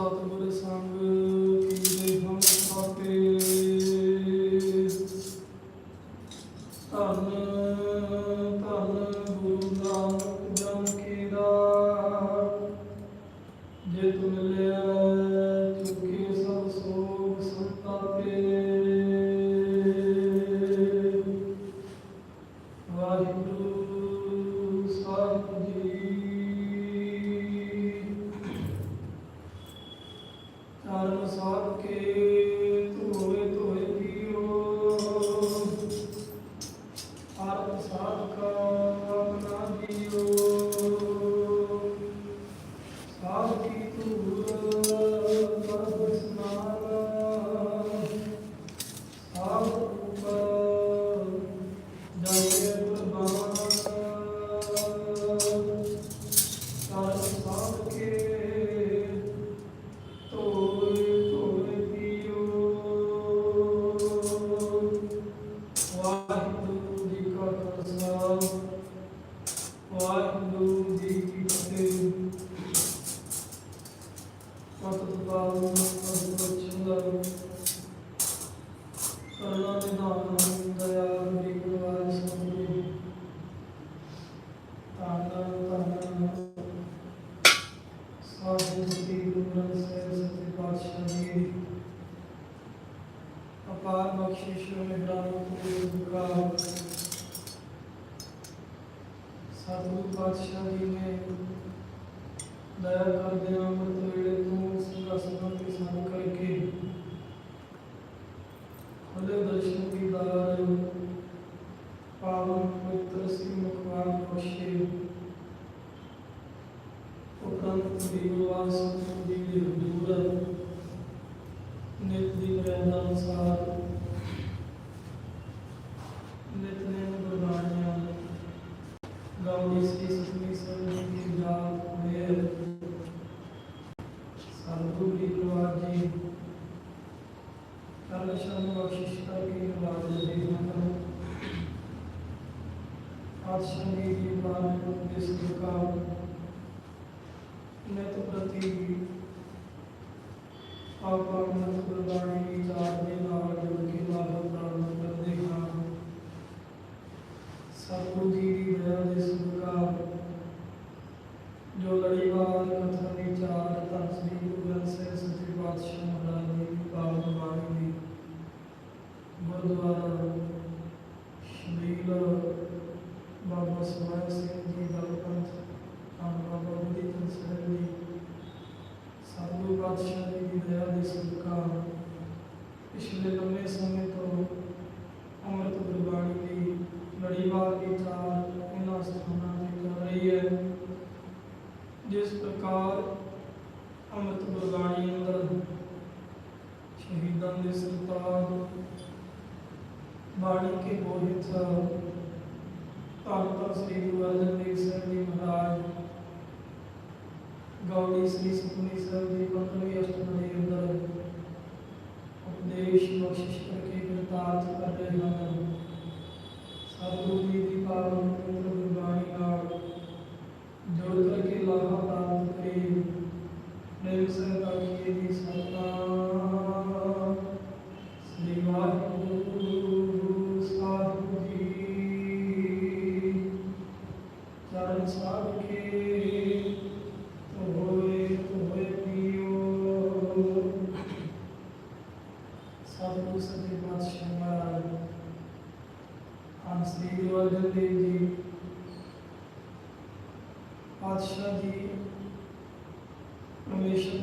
ਸਤਿਗੁਰ ਸੰਗ ਅਪਾਰ ਬਖਸ਼ਿਸ਼ ਮਿਹਰਾਂ ਤੇ ਦੁਕਾ ਸਾਧੂ ਪਾਤਸ਼ਾਹ ਜੀ ਨੇ ਦਇਆ ਕਰਦੇ ਅੰਮ੍ਰਿਤ ਵੇਲੇ ਤੋਂ ਸਿੰਘਾਸਨ ਤੇ ਸੰਗ ਕਰਕੇ ਖੁੱਲੇ ਦਰਸ਼ਨ ਦੀ ਦਾਰ ਪਾਵਨ ਪਵਿੱਤਰ ਸਿੰਘ ਮੁਖਵਾਨ ਬਖਸ਼ੇ ਉਪਰੰਤ ਦੀ ਗੁਰਵਾਨ ਸੰਤ ਜੀ ਦੇ ਹਜ਼ੂਰ ਨਿਤ ਦੀ ਮਰਿਆਦਾ ਅਨੁਸਾਰ ਨਿਤਨੇਮ ਗੁਰਬਾਣੀਆਂ ਗਾਉਣੀ ਸ੍ਰੀ ਸੁਖਮਨੀ ਸਾਹਿਬ ਜੀ ਦੀ ਜਾਤ ਮੇਰ ਸਤਿਗੁਰੂ ਜੀ ਗੁਰਵਾਰ ਜੀ ਕਰਨ ਸ਼ਰਨ ਬਖਸ਼ਿਸ਼ ਕਰਕੇ ਗੁਰਵਾਰ ਜੀ ਦੀ ਮਤਲਬ ਪਾਤਸ਼ਾਹ ਜੀ ਦੀ ਬਾਣੀ ਨੂੰ ਇਸ ਪ੍ਰਕਾਰ ਨਿਤ ਪ੍ਰਤੀ ਆਪਾਂ ਮਨੁੱਖ ਗੁਰਬਾਣੀ ਵਿਚਾਰ ਦੇ ਨਾਲ ਜੁੜ ਕੇ ਲਾਭ ਪ੍ਰਾਪਤ ਕਰਦੇ ਹਾਂ ਸਤਿਗੁਰੂ ਜੀ ਦੀ ਦਇਆ ਦੇ ਸਦਕਾ ਜੋ ਲੜੀਵਾਰ ਕਥਾ ਵਿਚਾਰ ਧੰਨ ਸ੍ਰੀ ਗੁਰੂ ਗ੍ਰੰਥ ਸਾਹਿਬ ਸੱਚੇ ਪਾਤਸ਼ਾਹ ਮਹਾਰਾਜ ਜੀ ਦੀ ਪਾਵਨ ਬਾਣੀ ਦੀ ਗੁਰਦੁਆਰਾ ਸ਼੍ਰੀਲ ਬਾਬਾ ਸਵਾਇ ਸਿੰਘ ਜੀ ਦਾ ਪੰਥ ਧੰਨ ਬਾਬਾ ਬੁੱਢੀ ਚੰਦ ਸਾਹਿਬ ਜੀ ਸਤਿਗੁਰੂ ਪਾਤਸ਼ਾਹ ਜੀ ਦੀ ਦਇਆ ਦੇ ਸਦਕਾ ਪਿਛਲੇ ਲੰਮੇ ਲੜੀਵਾਰ ਵਿਚਾਰ ਇਹਨਾਂ ਸਥਾਨਾਂ ਤੇ ਕਰ ਰਹੀ ਹੈ। ਜਿਸ ਪ੍ਰਕਾਰ ਅੰਮ੍ਰਿਤ ਗੁਰਬਾਣੀ ਅੰਦਰ ਸ਼ਹੀਦਾਂ ਦੇ ਸੰਤਾਨ ਬਾਣੀ ਕੇ ਬੋਹਿਤ ਧੰਨ ਧੰਨ ਸ੍ਰੀ ਗੁਰੂ ਅਰਜਨ ਦੇਵ ਸਾਹਿਬ ਜੀ ਮਹਾਰਾਜ ਗੌੜੀ ਸ੍ਰੀ ਸੁਖਮਨੀ ਸਾਹਿਬ ਜੀ ਪੰਦਰਵੀਂ ਅਸ਼ਟਪਦੀ ਅੰਦਰ ਉਪਦੇਸ਼ ਬਖਸ਼ਿਸ਼ ਕਰਕੇ ਕਰਤਾਰਤ ਕਰ ਰਹੇ ਹਨ। ਸਤਿਗੁਰੂ ਜੀ ਦੀ ਪਾਵਨ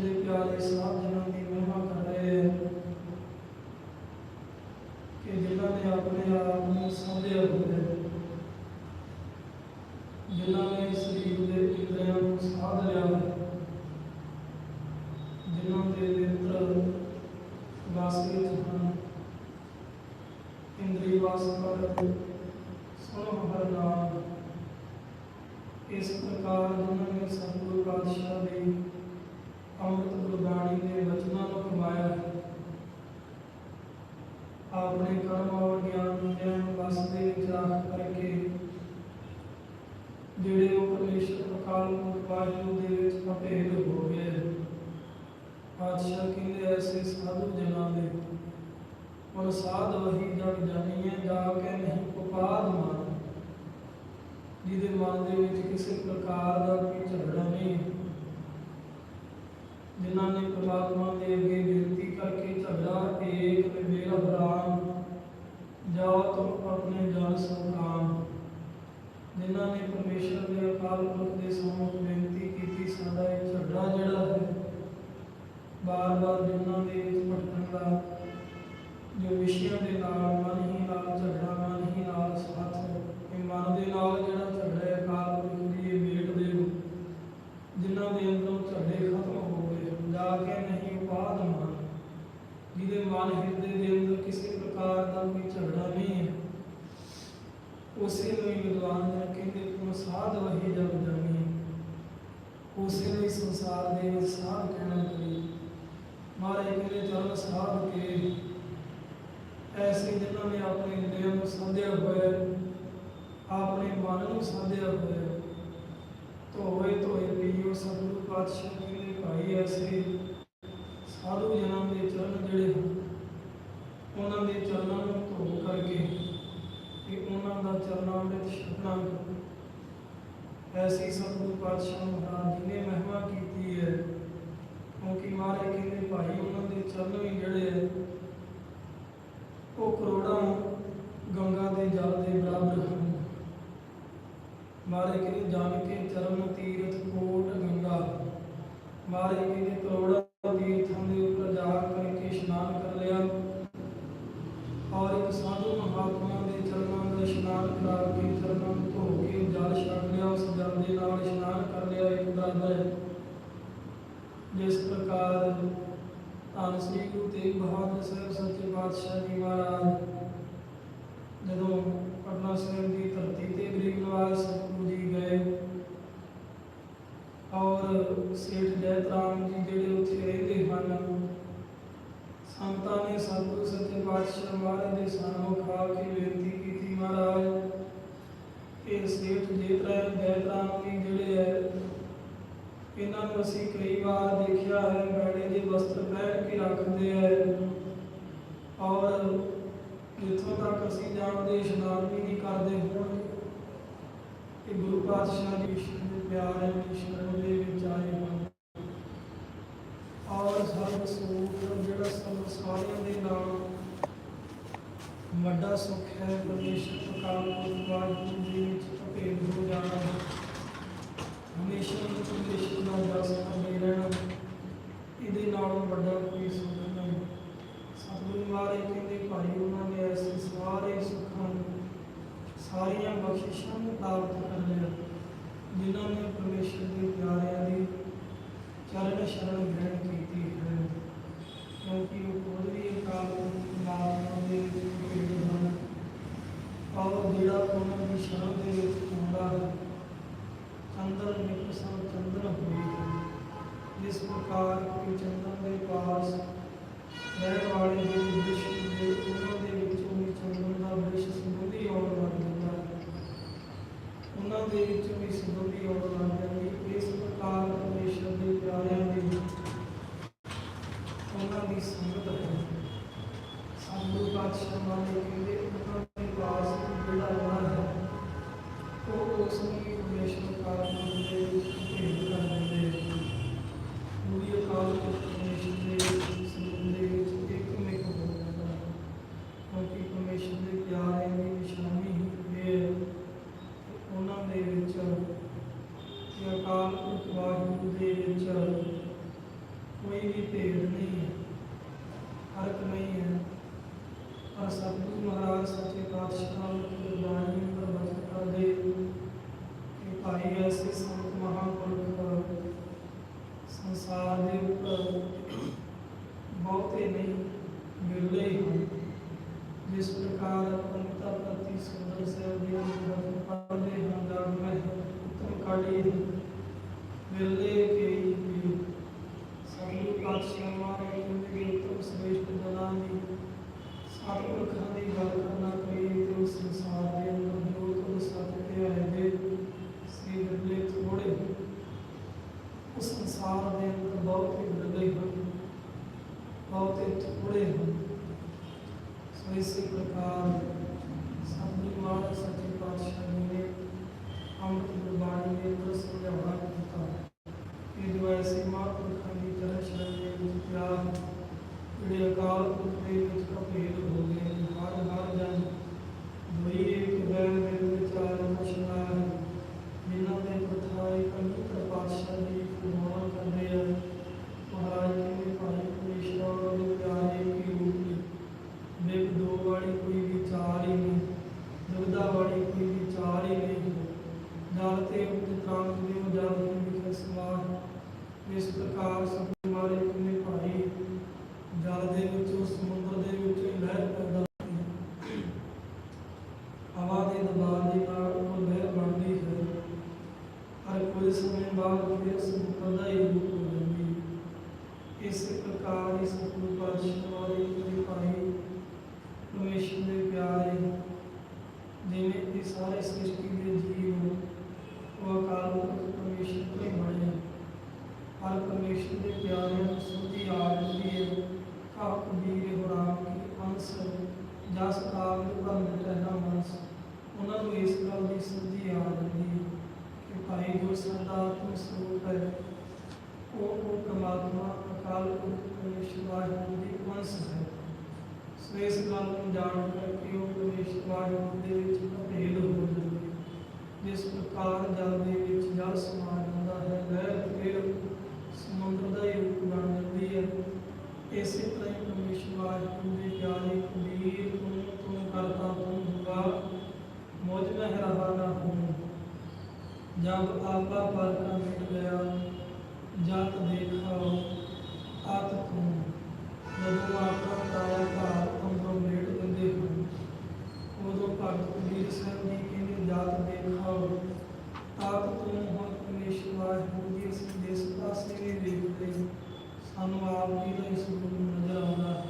ਦੇ ਪਿਆਰੇ ਸਾਧ ਜਨਾਂ ਦੀ ਮਹਿਮਾ ਕਰ ਰਹੇ ਹੈ। ਕਿ ਜਿਨ੍ਹਾਂ ਨੇ ਆਪਣੇ ਆਪ ਨੂੰ ਸਾਂਭਿਆ ਹੋਇਆ ਜਿਨ੍ਹਾਂ ਨੇ ਸਰੀਰ ਦੇ ਇੰਦਰੀਆਂ ਨੂੰ ਸਾਧ ਲਿਆ ਹੈ ਜਿਨ੍ਹਾਂ ਦੇ ਨੇਤਰ ਵਾਸੀ ਹਨ ਇੰਦਰੀ ਵਾਸ ਕਰ ਸੁਣੋ ਹਰ ਨਾਮ ਇਸ ਪ੍ਰਕਾਰ ਜਿਨ੍ਹਾਂ ਨੇ ਸਤਿਗੁਰੂ ਪਾਤਸ਼ਾਹ ਦੀ ਅੰਮ੍ਰਿਤ ਗੁਰਬਾਣੀ ਦੇ ਵਚਨਾਂ ਨੂੰ ਕਮਾਇਆ ਹੈ ਆਪਣੇ ਕਰਮ ਔਰ ਗਿਆਨ ਵਿਦਿਆ ਨੂੰ ਵਸ ਦੇ ਵਿੱਚ ਰੱਖ ਕਰਕੇ ਜਿਹੜੇ ਉਹ ਪਰਮੇਸ਼ਰ ਅਕਾਲ ਮੂਰਤ ਵਾਹਿਗੁਰੂ ਦੇ ਵਿੱਚ ਅਭੇਦ ਹੋ ਗਏ ਪਾਤਸ਼ਾਹ ਕਹਿੰਦੇ ਐਸੇ ਸਾਧੂ ਜਨਾਂ ਦੇ ਔਰ ਸਾਧ ਵਹੀ ਜਗ ਜਾਣੀਏ ਜਾ ਕੇ ਨਹੀਂ ਉਪਾਦ ਮਾਨ ਜਿਹਦੇ ਮਨ ਦੇ ਵਿੱਚ ਕਿਸੇ ਪ੍ਰਕਾਰ ਦਾ ਕੋਈ ਝਗੜਾ ਨਹੀਂ ਜਿਨ੍ਹਾਂ ਨੇ ਪ੍ਰਮਾਤਮਾ ਦੇ ਅੱਗੇ ਬੇਨਤੀ ਕਰਕੇ ਝਗੜਾ ਏਕ ਤੇ ਮੇਰਾ ਬਰਾਮ ਜਾਓ ਤੁਮ ਆਪਣੇ ਜਿਨ੍ਹਾਂ ਨੇ ਪਰਮੇਸ਼ਰ ਦੇ ਅਕਾਲ ਪੁਰਖ ਦੇ ਸਾਹਮਣੇ ਬੇਨਤੀ ਕੀਤੀ, ਸਾਡਾ ਇਹ ਝਗੜਾ ਜਿਹੜਾ ਹੈ, ਬਾਰ-ਬਾਰ ਜਿਨ੍ਹਾਂ ਦੇ ਭਟਕਣ ਦਾ ਜੋ ਵਿਸ਼ਿਆਂ ਦੇ ਨਾਲ ਮਨ ਹੀ ਨਾਲ ਝਗੜਾ ਮਨ ਹੀ ਨਾਲ ਸਾਥ ਇਹ ਮਨ ਦੇ ਨਾਲ ਜਿਹੜਾ ਝਗੜਾ ਹੈ, ਅਕਾਲ ਦੀ ਇਹ ਮੇਟ ਦੇ ਜਿਨ੍ਹਾਂ ਦੇ ਅੰਦਰੋਂ ਝਗੜੇ ਖਤਮ ਹੋ ਗਏ ਜਾ ਕੇ ਨਹੀਂ ਉਪਾਦ ਮਾਨ ਜਿਹਦੇ ਮਨ ਹਿਰਦੇ ਦੇ ਅੰਦਰ ਕਿਸੇ ਪ੍ਰਕਾਰ ਦਾ ਕੋਈ ਝਗੜਾ ਨਹੀਂ ਹੈ। ਉਸੇ ਨੂੰ ਹੀ ਵਿਦਵਾਨ ਜਨ ਕਹਿੰਦੇ ਤੁਮ ਸਾਧ ਵਹੀ ਜਗ ਜਾਣੀ ਉਸੇ ਨੂੰ ਹੀ ਸੰਸਾਰ ਦੇ ਸਾਧ ਕਹਿਣਾ ਕਰੀ ਮਹਾਰਾਜ ਕਹਿੰਦੇ ਚਰਨ ਸਾਧ ਕੇ ਐਸੇ ਜਿਨ੍ਹਾਂ ਨੇ ਆਪਣੇ ਹਿਰਦੇ ਨੂੰ ਸੰਧਿਆ ਹੋਇਆ ਆਪਣੇ ਮਨ ਨੂੰ ਸੰਧਿਆ ਹੋਇਆ ਹੈ, ਧੋਏ ਧੋਏ ਪੀਓ ਸਤਿਗੁਰੂ ਪਾਤਸ਼ਾਹ ਜੀ ਕਹਿੰਦੇ ਭਾਈ ਐਸੇ ਸਾਧੂ ਜਨਾਂ ਦੇ ਚਰਨ ਜਿਹੜੇ ਹਨ ਉਹਨਾਂ ਦੇ ਚਰਨਾਂ ਨੂੰ ਧੋ ਕਰਕੇ ਦਾ ਚਰਨਾਂ ਛਕਣਾ ਐਸੀ ਸਤਿਗੁਰੂ ਪਾਤਸ਼ਾਹ ਮਹਾਰਾਜ ਜੀ ਨੇ ਮਹਿਮਾ ਕੀਤੀ ਹੈ। ਕਿਉਂਕਿ ਮਹਾਰਾਜ ਕਹਿੰਦੇ, ਭਾਈ, ਉਹਨਾਂ ਦੇ ਚਰਨ ਵੀ ਜਿਹੜੇ ਹੈ, ਉਹ ਕਰੋੜਾਂ ਗੰਗਾ ਦੇ ਜਲ ਦੇ ਬਰਾਬਰ ਹਨ। ਮਹਾਰਾਜ ਕਹਿੰਦੇ, ਜਾਣ ਕੇ ਚਰਨ, ਤੀਰਥ, ਕੋਟ, ਗੰਗਾ। ਮਾਰੇ ਕਹਿੰਦੇ, ਕਰੋੜਾਂ ਤੀਰਥਾਂ ਦੇ ਉੱਪਰ ਜਾ ਕਰਕੇ ਇਸ਼ਨਾਨ ਕਰ ਲਿਆ। ਔਰ ਇੱਕ ਸਾਧੂ ਇਸ਼ਨਾਨ ਕਰਾ ਕੇ ਚਰਨਾਂ ਨੂੰ ਧੋ ਕੇ ਜਲ ਛਕ ਲਿਆ ਉਸ ਜਲ ਦੇ ਨਾਲ ਇਸ਼ਨਾਨ ਕਰ ਲਿਆ ਇੱਕ ਬਰਾਬਰ ਹੈ ਜਿਸ ਪ੍ਰਕਾਰ ਧੰਨ ਸ੍ਰੀ ਗੁਰੂ ਤੇਗ ਬਹਾਦਰ ਸਾਹਿਬ ਸੱਚੇ ਪਾਤਸ਼ਾਹ ਜੀ ਮਹਾਰਾਜ ਜਦੋਂ ਪਟਨਾ ਸਾਹਿਬ ਦੀ ਧਰਤੀ ਤੇ ਗਰੀਬ ਨਵਾਜ਼ ਸਤਿਗੁਰੂ ਜੀ ਗਏ ਔਰ ਸੇਠ ਜੈਤ ਰਾਮ ਜੀ ਜਿਹੜੇ ਉੱਥੇ ਰਹਿੰਦੇ ਹਨ ਸੰਤਾਂ ਨੇ ਸਤਿਗੁਰੂ ਸੱਚੇ ਪਾਤਸ਼ਾਹ ਮਹਾਰਾਜ ਦੇ ਸਾਹਮਣੇ ਖਾ ਕੇ ਬੇਨਤੀ ਕੀਤੀ ਮਹਾਰਾਜ। ਇਹ ਸੇਠ ਜੈਤ ਰਾਮ ਜੈਤ ਜਿਹੜੇ ਹੈ ਇਹਨਾਂ ਨੂੰ ਅਸੀਂ ਕਈ ਵਾਰ ਦੇਖਿਆ ਹੈ ਮੈੜੇ ਦੇ ਵਸਤਰ ਪਹਿਨ ਕੇ ਰੱਖਦੇ ਹੈ ਔਰ ਜਿੱਥੋਂ ਤੱਕ ਅਸੀਂ ਜਾਣਦੇ, ਇਸ਼ਨਾਨ ਵੀ ਨਹੀਂ ਕਰਦੇ ਹੋਣ ਕਿ ਗੁਰੂ ਪਾਤਸ਼ਾਹ ਜੀ ਵਿਸ਼ਨੂੰ ਦੇ ਪਿਆਰੇ ਦੀ ਸ਼ਰਨ ਦੇ ਵਿੱਚ ਆਏ ਹਨ ਔਰ ਸਰਬ ਸੂਖ ਜਿਹੜਾ ਸਭ ਸਾਰਿਆਂ ਦੇ ਨਾਲ ਵੱਡਾ ਸੁੱਖ ਹੈ, ਪਰਮੇਸ਼ਰ ਅਕਾਲ ਪੁਰਖ ਵਾਹਿਗੁਰੂ ਜੀ ਵਿੱਚ ਭੇਦ ਹੋ ਜਾਣਾ। ਹਮੇਸ਼ਾ ਹੀ ਪਰਮੇਸ਼ਰ ਦਾ ਜਸ ਕਰਦੇ ਰਹਿਣਾ। ਇਹਦੇ ਨਾਲੋਂ ਵੱਡਾ ਕੋਈ ਸੁੱਖ ਨਹੀਂ। ਸਤਿਗੁਰੂ ਮਹਾਰਾਜ ਕਹਿੰਦੇ, ਭਾਈ, ਉਹਨਾਂ ਨੇ ਐਸੇ ਸਾਰੇ ਸੁੱਖਾਂ ਨੂੰ, ਸਾਰੀਆਂ ਬਖਸ਼ਿਸ਼ਾਂ ਨੂੰ ਪ੍ਰਾਪਤ ਕਰ ਲਿਆ, ਜਿਨ੍ਹਾਂ ਨੇ ਪਰਮੇਸ਼ਰ ਦੇ ਪਿਆਰਿਆਂ ਦੀ ਚਰਨ ਸ਼ਰਨ ਗ੍ਰਹਿਣ ਕੀਤੀ ਹੈ। ਕਿਉਂਕਿ ਉਹ பள்ளியில் வெள்ளை ਇਸ ਪ੍ਰਕਾਰ ਸਭ ਮਾਰੇ ਕਿਨੇ ਭਾਈ ਜਲ ਦੇ ਵਿੱਚੋਂ ਸਮੁੰਦਰ ਦੇ ਵਿੱਚੋਂ ਹੀ ਲਹਿਰ ਪੈਦਾ ਹੁੰਦੀ ਹੈ। ਹਵਾ ਦੇ ਦਬਾਅ ਦੇ ਨਾਲ ਉਹ ਲਹਿਰ ਬਣਦੀ ਹੈ। ਹਰ ਕੋਈ ਸਮੇਂ ਬਾਅਦ ਫਿਰ ਸਮੁੰਦਰ ਦਾ ਹੀ ਰੂਪ ਹੋ ਜਾਂਦੀ ਹੈ ਇਸੇ ਪ੍ਰਕਾਰ ਇਸ ਗੁਰੂ ਪਾਤਸ਼ਾਹ ਵਾਲੇ ਮੇਰੇ ਭਾਈ ਪਰਮੇਸ਼ਰ ਦੇ ਪਿਆਰੇ ਜਿਵੇਂ ਕਿ ਸਾਰੇ ਸ੍ਰਿਸ਼ਟੀ ਦੇ ਜੀਵ ਉਹ ਅਕਾਲ ਪੁਰਖ ਪਰਮੇਸ਼ਰ ਤੋਂ ਹੀ ਬਣੇ ਹਨ। ਹਰ ਪਰਮੇਸ਼ਰ ਦੇ ਪਿਆਰਿਆਂ ਨੂੰ ਸੁਧੀ ਆ ਜਾਂਦੀ ਹੈ ਕਾ ਕਬੀਰ ਹੋ ਰਾਮ ਕੀ ਅੰਸ ਜਸ ਕਾਲ ਭੰਗ ਟਹਿਨਾ ਮਨਸ ਉਹਨਾਂ ਨੂੰ ਇਸ ਗੱਲ ਦੀ ਸੁਧੀ ਆ ਜਾਂਦੀ ਹੈ ਕਿ ਭਾਈ ਜੋ ਸਰੂਪ ਹੈ। ਉਹ ਉਹ ਪ੍ਰਮਾਤਮਾ, ਅਕਾਲ ਪੁਰਖ ਪਰਮੇਸ਼ਰ ਦੀ ਅੰਸ਼ ਹੈ। ਸੋ ਇਸ ਗੱਲ ਨੂੰ ਜਾਣ ਕਰਕੇ ਉਹ ਪਰਮੇਸ਼ਰ ਦੇ ਵਿੱਚ ਭੇਦ ਹੋ ਜਾਂਦੀ ਜਿਸ ਪ੍ਰਕਾਰ ਜਲ ਦੇ ਵਿੱਚ ਜਲ ਸਮਾ ਜਾਂਦਾ ਹੈ ਲਹਿਰ ਫਿਰ ਸਮੁੰਦਰ ਦਾ ਰੂਪ ਬਣ ਜਾਂਦੀ ਹੈ। ਇਸੇ ਤਰ੍ਹਾਂ ਹੀ ਪਰਮੇਸ਼ਰ ਦੇ ਪਿਆਰੇ ਕਬੀਰ ਤੂੰ ਤੂੰ ਕਰਤਾ ਤੂੰ ਹੁਆ ਮੁਝ ਮੈਂ ਰਹਾ ਨਾ ਹੂੰ ਜਬ ਆਪਾ ਪਰ ਕਾ ਮਿਟ ਗਿਆ ਦੇਖਾਓ ਆਤ ਤੂੰ ਜਦੋਂ ਆਪਣਾ ਤਾਇਆ ਭਾਰ ਅੰਦਰੋਂ ਮੇੜ ਦਿੰਦੇ ਹਨ ਉਦੋਂ ਭਗਤ ਕਬੀਰ ਸਾਹਿਬ ਜੀ ਕਹਿੰਦੇ, ਜਾਤ ਦੇਖਾਓ, ਆਪ ਤੂੰ ਹੁਣ ਪਰਮੇਸ਼ਰ ਵਾਹਿਗੁਰੂ ਜੀ ਅਸੀਂ ਜਿਸ ਪਾਸੇ ਵੀ ਵੇਖਦੇ ਸਾਨੂੰ ਆਪ ਜੀ ਦਾ ਇਸ ਨੂੰ ਨਜ਼ਰ ਆਉਂਦਾ ਹੈ।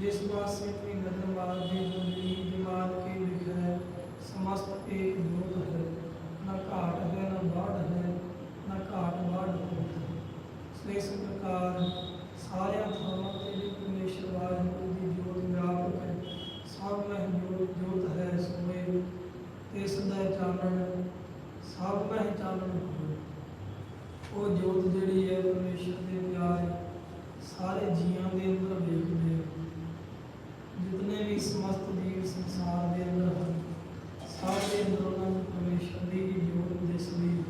ਜਿਸ ਪਾਸੇ ਵੀ ਨਜ਼ਰ ਮਾਰਦੇ ਹਾਂ ਜੀ ਦਿਮਾਗ ਕੇ ਲਿਖਿਆ ਹੈ ਸਮਸਤ ਏਕ ਜੋਤ ਹੈ ਨਾ ਘਾਟ ਹੈ ਨਾ ਬਾੜ ਹੈ ਨਾ ਘਾਟ ਬਾੜ ਹੈ ਸੋ ਇਸ ਪ੍ਰਕਾਰ ਸਾਰਿਆਂ ਥਾਵਾਂ ਤੇ ਵੀ ਪਰਮੇਸ਼ਰ ਵਾਹਿਗੁਰੂ ਦੀ ਜੋਤ ਵਿਆਪਕ ਹੈ ਸਭ ਮਹਿ ਜੋਤ ਜੋਤ ਹੈ ਸੋਏ ਇਸ ਦਾ ਚਾਨਣ ਸਭ ਮਹਿ ਚਾਨਣ ਹੋਏ ਉਹ ਜੋਤ ਜਿਹੜੀ ਹੈ ਪਰਮੇਸ਼ਰ ਦੇ ਪਿਆਰੇ ਸਾਰੇ ਜੀਵਾਂ ਦੇ ਅੰਦਰ ਵੇਖਦੇ ਆ ਜਿਤਨੇ ਵੀ ਸਮਸਤ ਜੀਵ ਸੰਸਾਰ ਦੇ ਅੰਦਰ ਹਨ ਸਭ ਦੇ ਅੰਦਰ ਉਹਨਾਂ ਨੂੰ ਪਰਮੇਸ਼ਰ ਦੀ ਹੀ ਜੋਤ ਦਿਸਦੀ ਹੈ।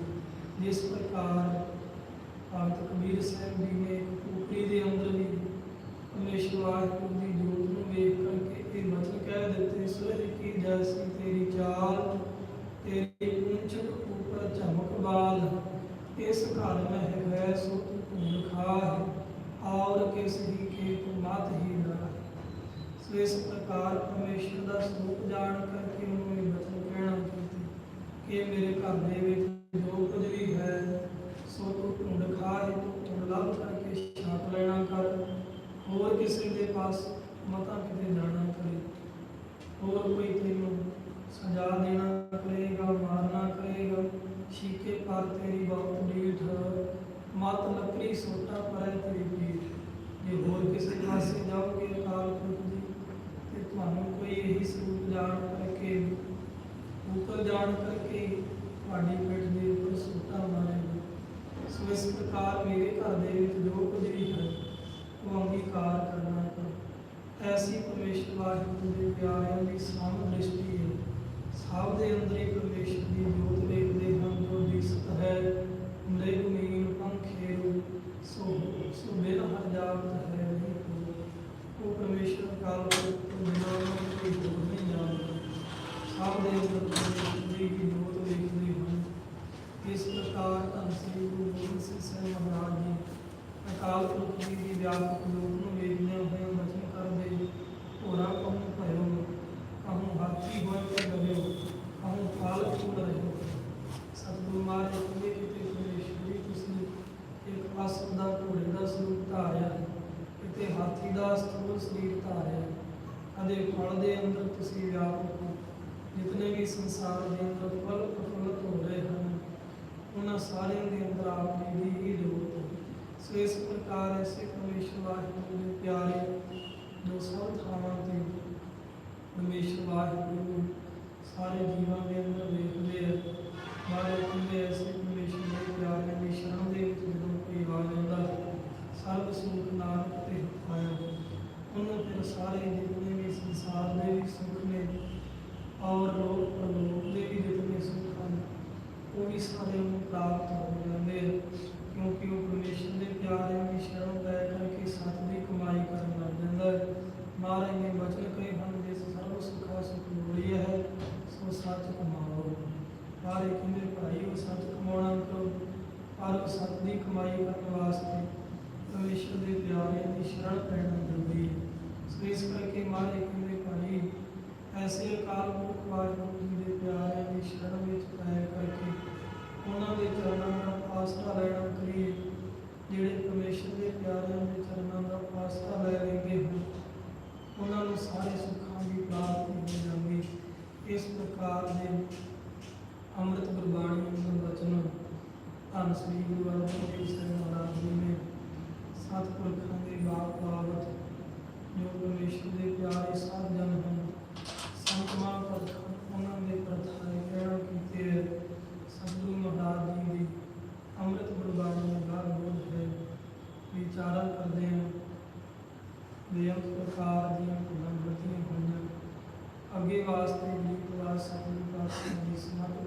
ਜਿਸ ਪ੍ਰਕਾਰ ਭਗਤ ਕਬੀਰ ਸਾਹਿਬ ਜੀ ਨੇ ਇੱਕ ਕੂਕਰੀ ਦੇ ਅੰਦਰ ਵੀ ਪਰਮੇਸ਼ਰ ਵਾਹਿਗੁਰੂ ਦੀ ਜੋਤ ਨੂੰ ਵੇਖ ਕਰਕੇ ਇਹ ਬਚਨ ਕਹਿ ਦਿੱਤੇ ਸੋਹਿ ਕੀ ਜੈਸੀ ਤੇਰੀ ਚਾਲ, ਤੇਰੀ ਉਂਚਕ ਉਪਰ ਝਮਕ ਬਾਲ ਇਸ ਘਰ ਮਹਿ ਹੈ, ਸੋ ਤੂੰ ਧੂੜ ਖਾਹ। ਔਰ ਕਿਸ ਹੀ ਕੇ ਤੂੰ ਮਤ ਹੀ ਨਾ ਸੋ ਇਸ ਪ੍ਰਕਾਰ ਪਰਮੇਸ਼ਰ ਦਾ ਸਰੂਪ ਜਾਣ ਕਰਕੇ ਉਹਨੂੰ ਇਹ ਬਚਨ ਕਹਿਣਾ ਚਾਹੀਦਾ ਕਿ ਮੇਰੇ ਘਰ ਦੇ ਵਿੱਚ ਜੋ ਕੁਝ ਵੀ ਹੈ ਸੋ ਤੂੰ ਢੂੰਡ ਖਾਏ ਤੂੰ ਢੂੰਡ ਲੱਭ ਕਰਕੇ ਛਾਪ ਲੈਣਾ ਕਰ ਹੋਰ ਕਿਸੇ ਦੇ ਪਾਸ ਮਤਾ ਕਿਤੇ ਜਾਣਾ ਕਰੇ, ਹੋਰ ਕੋਈ ਤੈਨੂੰ ਸਜ਼ਾ ਦੇਣਾ ਕਰੇਗਾ, ਮਾਰਨਾ ਕਰੇਗਾ ਸ਼ੀਕੇ ਪਰ ਤੇਰੀ ਬਹੁਤ ਢੀਠ ਮਤ ਲੱਕੜੀ ਸੋਟਾ ਪਰੇ ਤੇਰੀ ਪੀਠ। ਜੇ ਹੋਰ ਕਿਸੇ ਪਾਸੇ ਜਾਓਗੇ ਅਕਾਲ ਪੁਰਖ ਜੀ, ਤੇ ਤੁਹਾਨੂੰ ਕੋਈ ਇਹੀ ਸਰੂਪ ਜਾਣ ਕਰਕੇ ਉੱਪਰ ਜਾਣ ਕਰਕੇ ਤੁਹਾਡੀ ਪਿੱਠ ਦੇ ਉੱਪਰ ਸੋਟਾ ਮਾਰੇਗਾ। ਸੋ ਇਸ ਪ੍ਰਕਾਰ ਮੇਰੇ ਘਰ ਦੇ ਵਿੱਚ ਜੋ ਕੁਝ ਵੀ ਹੈ ਉਹ ਅੰਗੀਕਾਰ ਕਰਨਾ ਹੈ ਐਸੀ ਪਰਮੇਸ਼ਰ ਵਾਹਿਗੁਰੂ ਦੇ ਪਿਆਰਿਆਂ ਦੀ ਸਾਮ ਦ੍ਰਿਸ਼ਟੀ ਹੈ। ਸਭ ਦੇ ਅੰਦਰ ਹੀ ਪਰਮੇਸ਼ਰ ਦੀ ਜੋਤ ਵੇਖਦੇ ਹਨ, ਜੋ ਦਿਸਤ ਹੈ। ਮ੍ਰਿਗ, ਮੀਨ ਪੰਖੇਰੂ ਸੋ ਸੋ ਬਿਨ ਹਰ ਜਾਤ ਹੈ, ਨਹੀਂ ਕੋਈ। ਉਹ ਪਰਮੇਸ਼ਰ ਕਾਲ ਤੋਂ ਬਿਨਾਂ ਕੋਈ ਹੋਰ ਨਹੀਂ ਜਾਣਦਾ। ਸਭ ਦੇ ਅੰਦਰ ਪਰਮੇਸ਼ਰ ਦੀ ਹੀ ਜੋਤ ਵੇਖਦੇ ਹਨ। ਇਸ ਪ੍ਰਕਾਰ ਧੰਨ ਸ੍ਰੀ ਗੁਰੂ ਗੋਬਿੰਦ ਸਿੰਘ ਸਾਹਿਬ ਮਹਾਰਾਜ ਜੀ ਅਕਾਲ ਪੁਰਖ ਜੀ ਦੀ ਵਿਆਪਕ ਲੋਕ ਨੂੰ ਵੇਖਦਿਆਂ ਹੋਏ ਬਚਨ ਕਰਦੇ ਹੋਰਾ ਕਹੂੰ ਭਇਓ ਕਹੂੰ ਹਾਥੀ ਹੋਏ ਤੇ ਗਵਿਓ ਕਹੂੰ ਫਲ ਫੂਲ ਰਹਿਓ। ਸਤਿਗੁਰੂ ਮਹਾਰਾਜ ਕਹਿੰਦੇ ਕਿ ਤੇ ਤੁਸੀਂ ਇੱਕ ਪਾਸੋਂ ਦਾ ਘੋੜੇ ਦਾ ਸਰੂਪ ਧਾਰਿਆ, ਕਿਤੇ ਹਾਥੀ ਦਾ ਸਥੂਲ ਸਰੀਰ ਧਾਰਿਆ। ਕਦੇ ਫਲ ਦੇ ਅੰਦਰ ਤੁਸੀਂ ਵਿਆਪਕ ਹੋ ਜਿਤਨੇ ਵੀ ਸੰਸਾਰ ਦੇ ਅੰਦਰ ਫਲ ਪ੍ਰਫੁੱਲਤ ਹੋ ਰਹੇ ਹਨ, ਉਹਨਾਂ ਸਾਰਿਆਂ ਦੇ ਅੰਦਰ ਆਪ ਜੀ ਦੀ ਹੀ ਜੋਤ ਸੋ ਇਸ ਪ੍ਰਕਾਰ ਐਸੇ ਪਰਮੇਸ਼ਰ ਵਾਹਿਗੁਰੂ ਦੇ ਪਿਆਰੇ ਜੋ ਸਭ ਥਾਵਾਂ ਤੇ ਪਰਮੇਸ਼ਰ ਵਾਹਿਗੁਰੂ ਨੂੰ ਸਾਰੇ ਜੀਵਾਂ ਦੇ ਅੰਦਰ ਵੇਖਦੇ ਆ ਮਾਰੇ ਕਹਿੰਦੇ ਐਸੇ ਪਰਮੇਸ਼ਰ ਦੇ ਪਿਆਰੇ ਦੀ ਸ਼ਰਨ ਦੇ ਵਿੱਚ ਜਦੋਂ ਕੋਈ ਆ ਜਾਂਦਾ ਸਰਬ ਸੁਖ ਨਾਨਕ ਤੇ ਪਾਇਆ ਉਹਨੂੰ ਫਿਰ ਸਾਰੇ ਜਿਤਨੇ ਵੀ ਸੰਸਾਰ ਦੇ ਵੀ ਸੁਖ ਨੇ ਔਰ ਲੋਕ ਪਰਲੋਕ ਦੇ ਵੀ ਜਿਤਨੇ ਸੁਖ ਹਨ ਉਹ ਵੀ ਸਾਰੇ ਉਹਨੂੰ ਪ੍ਰਾਪਤ ਹੋ ਜਾਂਦੇ ਆ ਕਿਉਂਕਿ ਉਹ ਪਰਮੇਸ਼ਰ ਦੇ ਪਿਆਰਿਆਂ ਦੀ ਸ਼ਰਨ ਲੈ ਕਰਕੇ ਸੱਚ ਦੀ ਕਮਾਈ ਕਰਨ ਲੱਗ ਜਾਂਦਾ ਹੈ ਮਹਾਰਾਜ ਨੇ ਬਚਨ ਕਹੇ ਹਨ ਜਿਸ ਸਰਬ ਸੁਖਾ ਸੁਖ ਲੋੜੀਆ ਹੈ ਸੋ ਸੱਚ ਕਮਾਓ ਮਹਾਰਾਜ ਕਹਿੰਦੇ ਭਾਈ ਉਹ ਸੱਚ ਕਮਾਉਣਾ ਕਰੋ ਪਰ ਉਹ ਦੀ ਕਮਾਈ ਕਰਨ ਵਾਸਤੇ ਪਰਮੇਸ਼ਰ ਦੇ ਪਿਆਰਿਆਂ ਦੀ ਸ਼ਰਨ ਪੈਣਾ ਜ਼ਰੂਰੀ ਹੈ। ਸੋ ਇਸ ਕਰਕੇ ਮਹਾਰਾਜ ਕਹਿੰਦੇ ਭਾਈ, ਐਸੇ ਅਕਾਲ ਪੁਰਖ ਵਾਹਿਗੁਰੂ ਜੀ ਦੇ ਪਿਆਰਿਆਂ ਦੀ ਸ਼ਰਨ ਵਿੱਚ ਪੈ ਕਰਕੇ ਉਹਨਾਂ ਦੇ ਚਰਨਾਂ ਦਾ ਆਸਰਾ ਲੈਣਾ ਕਰੀਏ, ਜਿਹੜੇ ਪਰਮੇਸ਼ਰ ਦੇ ਪਿਆਰਿਆਂ ਦੇ ਚਰਨਾਂ ਦਾ ਆਸਰਾ ਲੈ ਲੈਂਦੇ ਹਨ ਉਹਨਾਂ ਨੂੰ ਸਾਰੇ ਸੁੱਖਾਂ ਦੀ ਪ੍ਰਾਪਤੀ ਹੋ ਜਾਂਦੀ। ਇਸ ਪ੍ਰਕਾਰ ਦੇ ਅੰਮ੍ਰਿਤ ਗੁਰਬਾਣੀ ਦਾ ਵਚਨ ਧੰਨ ਸ੍ਰੀ ਗੁਰੂ ਅਰਜਨ ਦੇਵ ਜੀ ਮਹਾਰਾਜ ਜੀ ਨੇ ਸਤਿਪੁਰਖਾਂ ਦੇ ਬਾਪ ਬਾਬਤ ਜੋ ਪਰਮੇਸ਼ਰ ਦੇ ਪਿਆਰੇ ਸਾਧ ਜਨ ਹਨ ਸੰਤ ਮਹਾਂਪੁਰਖ ਉਹਨਾਂ ਦੇ ਪ੍ਰਥਾਏ ਕਹਿਣਾ ਕੀਤੇ ਹੈ ਸਤਿਗੁਰੂ ਮਹਾਰਾਜ ਜੀ ਦੀ ਅੰਮ੍ਰਿਤ ਗੁਰਬਾਣੀ ਦਾ ਬੋਧ ਹੈ ਵਿਚਾਰਨ ਕਰਦੇ ਹਾਂ ਬੇਅੰਤ ਪ੍ਰਕਾਰ ਦੀਆਂ ਭੁੱਲਾਂ ਗਲਤੀਆਂ ਹੋਈਆਂ ਅੱਗੇ ਵਾਸਤੇ ਗੀਤ ਵਾਸ ਸਤਿਗੁਰੂ ਪਾਤਸ਼ਾਹ ਦੀ ਸਮਤ